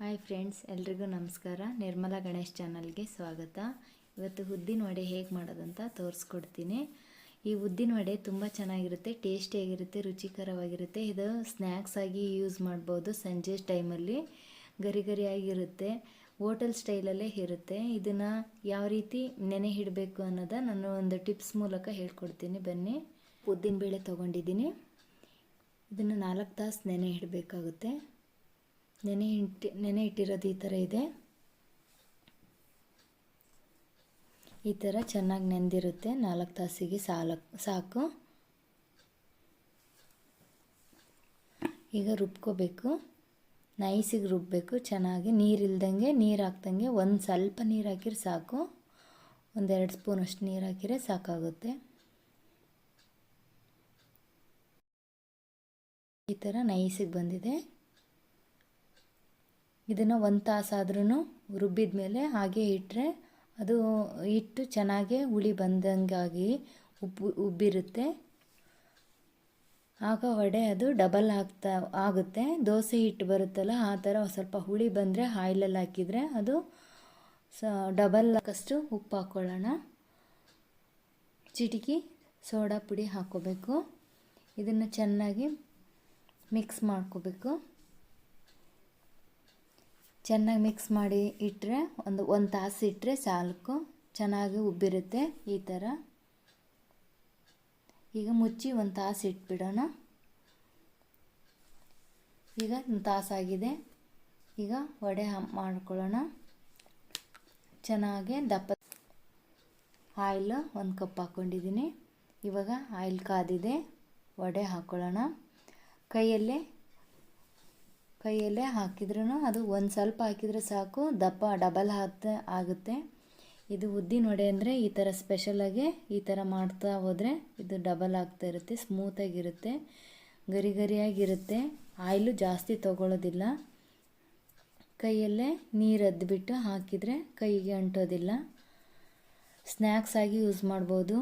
Hi friends, ಎಲ್ರಿಗೂ ನಮಸ್ಕಾರ. ನಿರ್ಮಲಾ ಗಣೇಶ್ ಚಾನಲ್ಗೆ ಸ್ವಾಗತ. ಇವತ್ತು ಉದ್ದಿನ ವಡೆ ಹೇಗೆ ಮಾಡೋದಂತ ತೋರಿಸ್ಕೊಡ್ತೀನಿ. ಈ ಉದ್ದಿನ ವಡೆ ತುಂಬ ಚೆನ್ನಾಗಿರುತ್ತೆ, ಟೇಸ್ಟಿಯಾಗಿರುತ್ತೆ, ರುಚಿಕರವಾಗಿರುತ್ತೆ. ಇದು ಸ್ನ್ಯಾಕ್ಸ್ ಆಗಿ ಯೂಸ್ ಮಾಡ್ಬೋದು ಸಂಜೆ ಟೈಮಲ್ಲಿ. ಗರಿ ಗರಿಯಾಗಿರುತ್ತೆ ಹೋಟೆಲ್ ಸ್ಟೈಲಲ್ಲೇ ಇರುತ್ತೆ. ಇದನ್ನು ಯಾವ ರೀತಿ ನೆನೆ ಇಡಬೇಕು ಅನ್ನೋದ ನಾನು ಒಂದು ಟಿಪ್ಸ್ ಮೂಲಕ ಹೇಳ್ಕೊಡ್ತೀನಿ. ಬನ್ನಿ. ಉದ್ದಿನ ಬೇಳೆ ತೊಗೊಂಡಿದ್ದೀನಿ. ಇದನ್ನು ನಾಲ್ಕು ತಾಸು ನೆನೆ ಇಡಬೇಕಾಗುತ್ತೆ. ನೆನೆ ಇಟ್ಟು, ನೆನೆ ಇಟ್ಟಿರೋದು ಈ ಥರ ಇದೆ. ಈ ಥರ ಚೆನ್ನಾಗಿ ನೆಂದಿರುತ್ತೆ. ನಾಲ್ಕು ತಾಸಿಗೆ ಸಾಲಕ್ಕೆ ಸಾಕು. ಈಗ ರುಬ್ಕೋಬೇಕು. ನೈಸಿಗೆ ರುಬ್ಬಬೇಕು ಚೆನ್ನಾಗಿ ನೀರಿಲ್ದಂಗೆ ನೀರು ಹಾಕ್ದಂಗೆ ಒಂದು ಸ್ವಲ್ಪ ನೀರು ಹಾಕಿದ್ರೆ ಸಾಕು. ಒಂದೆರಡು ಸ್ಪೂನ್ ಅಷ್ಟು ನೀರು ಹಾಕಿದ್ರೆ ಸಾಕಾಗುತ್ತೆ. ಈ ಥರ ನೈಸಿಗೆ ಬಂದಿದೆ. ಇದನ್ನು ಒಂದು ತಾಸಾದ್ರೂ ರುಬ್ಬಿದ ಮೇಲೆ ಹಾಗೆ ಇಟ್ಟರೆ ಅದು ಹಿಟ್ಟು ಚೆನ್ನಾಗೆ ಹುಳಿ ಬಂದಂಗಾಗಿ ಉಬ್ಬು ಉಬ್ಬಿರುತ್ತೆ. ಆಗ ವಡೆ ಅದು ಡಬಲ್ ಆಗ್ತಾ, ಆಗುತ್ತೆ. ದೋಸೆ ಹಿಟ್ಟು ಬರುತ್ತಲ್ಲ, ಆ ಥರ ಸ್ವಲ್ಪ ಹುಳಿ ಬಂದರೆ ಆಯಿಲಲ್ಲಿ ಹಾಕಿದರೆ ಅದು ಸ, ಡಬಲ್ ಹಾಕಷ್ಟು ಉಪ್ಪು ಹಾಕ್ಕೊಳ್ಳೋಣ ಚಿಟಿಕಿ ಸೋಡಾ ಪುಡಿ ಹಾಕ್ಕೋಬೇಕು ಇದನ್ನು ಚೆನ್ನಾಗಿ ಮಿಕ್ಸ್ ಮಾಡ್ಕೋಬೇಕು. ಚೆನ್ನಾಗಿ ಮಿಕ್ಸ್ ಮಾಡಿ ಇಟ್ಟರೆ ಒಂದು ಒಂದು ತಾಸು ಇಟ್ಟರೆ ಸಾಲ್ಕು. ಚೆನ್ನಾಗಿ ಉಬ್ಬಿರುತ್ತೆ ಈ ಥರ ಈಗ ಮುಚ್ಚಿ ಒಂದು ತಾಸು ಇಟ್ಬಿಡೋಣ. ಈಗ ಒಂದು ತಾಸಾಗಿದೆ ಈಗ ವಡೆ ಮಾಡ್ಕೊಳ್ಳೋಣ. ಚೆನ್ನಾಗಿ ದಪ್ಪ ಆಯಿಲ್ ಒಂದು ಕಪ್ ಹಾಕ್ಕೊಂಡಿದ್ದೀನಿ ಇವಾಗ ಆಯಿಲ್ ಕಾದಿದೆ. ವಡೆ ಹಾಕ್ಕೊಳ್ಳೋಣ ಕೈಯಲ್ಲೇ ಕೈಯಲ್ಲೇ ಹಾಕಿದ್ರೂ ಅದು ಒಂದು ಸ್ವಲ್ಪ ಹಾಕಿದರೆ ಸಾಕು, ದಪ್ಪ ಡಬಲ್ ಹಾಕ್ತ, ಆಗುತ್ತೆ. ಇದು ಉದ್ದಿನ ವಡೆ ಅಂದರೆ ಈ ಥರ ಸ್ಪೆಷಲಾಗಿ ಈ ಥರ ಮಾಡ್ತಾ ಹೋದರೆ ಇದು ಡಬಲ್ ಆಗ್ತಾ ಇರುತ್ತೆ ಸ್ಮೂತಾಗಿರುತ್ತೆ ಗರಿ ಗರಿಯಾಗಿರುತ್ತೆ. ಆಯಿಲು ಜಾಸ್ತಿ ತಗೊಳ್ಳೋದಿಲ್ಲ ಕೈಯಲ್ಲೇ ನೀರು ಅದ್ಬಿಟ್ಟು ಹಾಕಿದರೆ ಕೈಗೆ ಅಂಟೋದಿಲ್ಲ. ಸ್ನ್ಯಾಕ್ಸ್ ಆಗಿ ಯೂಸ್ ಮಾಡ್ಬೋದು.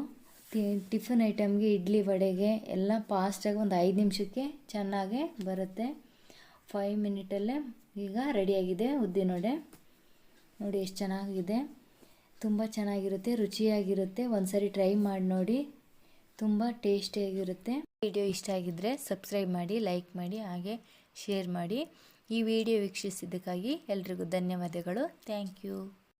ಟಿಫನ್ ಐಟಮ್ಗೆ ಇಡ್ಲಿ ವಡೆಗೆ ಎಲ್ಲ ಫಾಸ್ಟಾಗಿ ಒಂದು ಐದು ನಿಮಿಷಕ್ಕೆ ಚೆನ್ನಾಗೇ ಬರುತ್ತೆ. ಫೈವ್ ಮಿನಿಟಲ್ಲೇ ಈಗ ರೆಡಿಯಾಗಿದೆ ಉದ್ದಿನೊಡೆ ನೋಡಿ ಎಷ್ಟು ಚೆನ್ನಾಗಿದೆ. ತುಂಬ ಚೆನ್ನಾಗಿರುತ್ತೆ, ರುಚಿಯಾಗಿರುತ್ತೆ. ಒಂದು ಸಾರಿ ಟ್ರೈ ಮಾಡಿ ನೋಡಿ. ತುಂಬ ಟೇಸ್ಟಿಯಾಗಿರುತ್ತೆ ವಿಡಿಯೋ ಇಷ್ಟ ಆಗಿದ್ದರೆ ಸಬ್ಸ್ಕ್ರೈಬ್ ಮಾಡಿ ಲೈಕ್ ಮಾಡಿ, ಹಾಗೆ ಶೇರ್ ಮಾಡಿ. ಈ ವಿಡಿಯೋ ವೀಕ್ಷಿಸಿದ್ದಕ್ಕಾಗಿ ಎಲ್ರಿಗೂ ಧನ್ಯವಾದಗಳು. Thank you